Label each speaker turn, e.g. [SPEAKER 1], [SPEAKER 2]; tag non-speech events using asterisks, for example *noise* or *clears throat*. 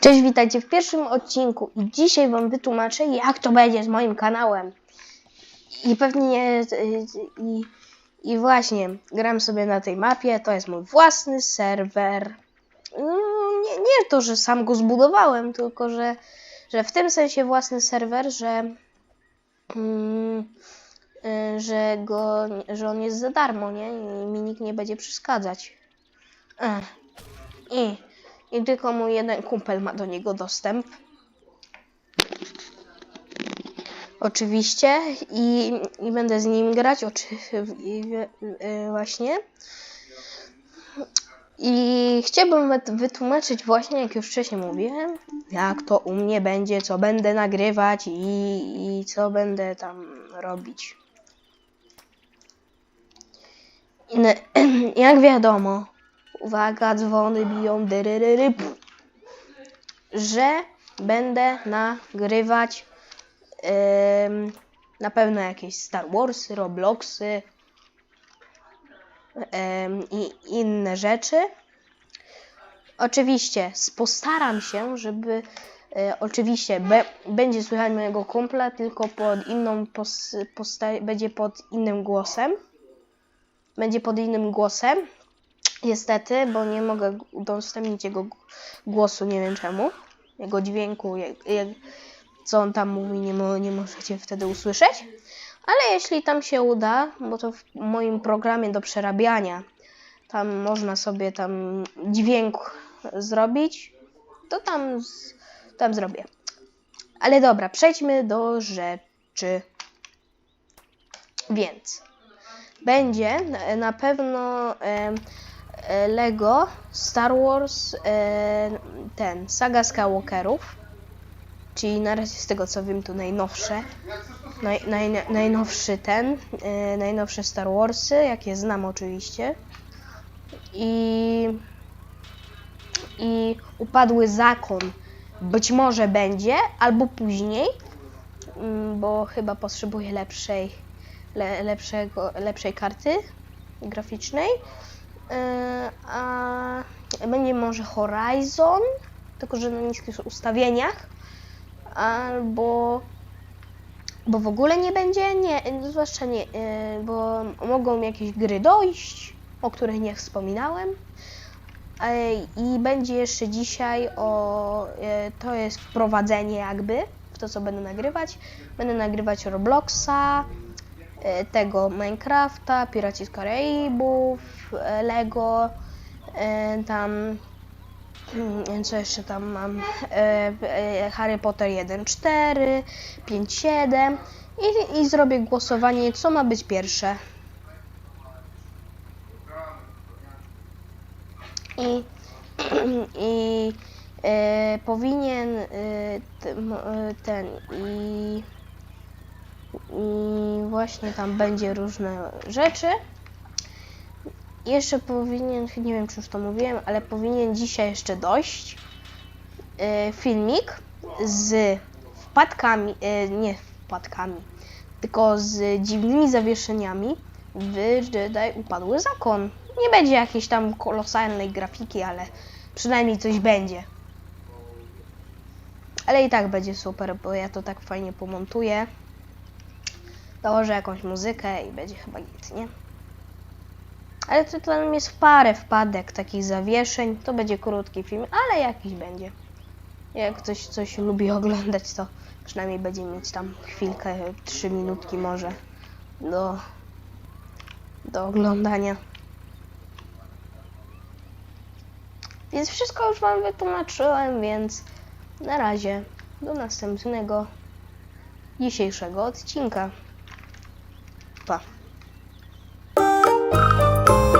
[SPEAKER 1] Cześć, witajcie w pierwszym odcinku i dzisiaj wam wytłumaczę, jak to będzie z moim kanałem. I pewnie y, i, i właśnie gram sobie na tej mapie, to jest mój własny serwer. No, nie, nie to, że sam go zbudowałem, tylko że, że w tym sensie własny serwer, że mm, y, że go, że on jest za darmo, nie? I mi nikt nie będzie przeszkadzać. I i tylko mój jeden kumpel ma do niego dostęp. Oczywiście. I, i będę z nim grać. Oczy, y, właśnie. I chciałbym wyt- wytłumaczyć właśnie, jak już wcześniej mówiłem, jak to u mnie będzie, co będę nagrywać i, i co będę tam robić. *clears throat* Jak wiadomo, uwaga, dzwony biją, dyryryry, pf, że będę nagrywać em, na pewno jakieś Star Warsy, Robloxy em, i inne rzeczy. Oczywiście postaram się, żeby e, oczywiście będzie słychać mojego kumpla, tylko pod inną pos, będzie pod innym głosem. Będzie pod innym głosem. Niestety, bo nie mogę udostępnić jego głosu, nie wiem czemu. Jego dźwięku, jak, jak, co on tam mówi, nie, mo, nie możecie wtedy usłyszeć. Ale jeśli tam się uda, bo to w moim programie do przerabiania, tam można sobie tam dźwięk zrobić, to tam, tam zrobię. Ale dobra, przejdźmy do rzeczy. Więc będzie na- pewno Lego Star Wars e, ten saga Skywalkerów. Czyli na razie z tego co wiem to najnowsze. Naj, naj, najnowszy ten e, najnowsze Star Warsy jakie znam oczywiście. I i upadły zakon. Być może będzie albo później mm, bo chyba potrzebuję lepszej le, lepszego, lepszej karty graficznej a będzie może Horizon, tylko że na niskich ustawieniach, albo bo w ogóle nie będzie, nie, zwłaszcza nie, yy, bo mogą jakieś gry dojść, o których nie wspominałem. Yy, I będzie jeszcze dzisiaj o, to jest wprowadzenie jakby w to, co będę nagrywać. Będę nagrywać Robloxa, e, tego Minecrafta, Piraci z Karaibów, e, Lego, e, tam mm, co jeszcze tam mam, e, e, Harry Potter 1.4, 5.7 i, i zrobię głosowanie, co ma być pierwsze. I, *clears throat* i e, powinien e, e, ten i i właśnie tam będzie różne rzeczy. Jeszcze powinien, nie wiem czy już to mówiłem, ale powinien dzisiaj jeszcze dojść e, filmik z wpadkami, e, nie wpadkami, tylko z dziwnymi zawieszeniami w Jedi Upadły Zakon. Nie będzie jakiejś tam kolosalnej grafiki, ale przynajmniej coś będzie. Ale i tak będzie super, bo ja to tak fajnie pomontuję dołożę jakąś muzykę i będzie chyba git, nie? Ale to tam jest parę wpadek, takich zawieszeń. To będzie krótki film, ale jakiś będzie. Jak ktoś coś lubi oglądać, to przynajmniej będzie mieć tam chwilkę, trzy minutki może do, do oglądania. Więc wszystko już Wam wytłumaczyłem, więc na razie do następnego dzisiejszego odcinka. Pa. thank you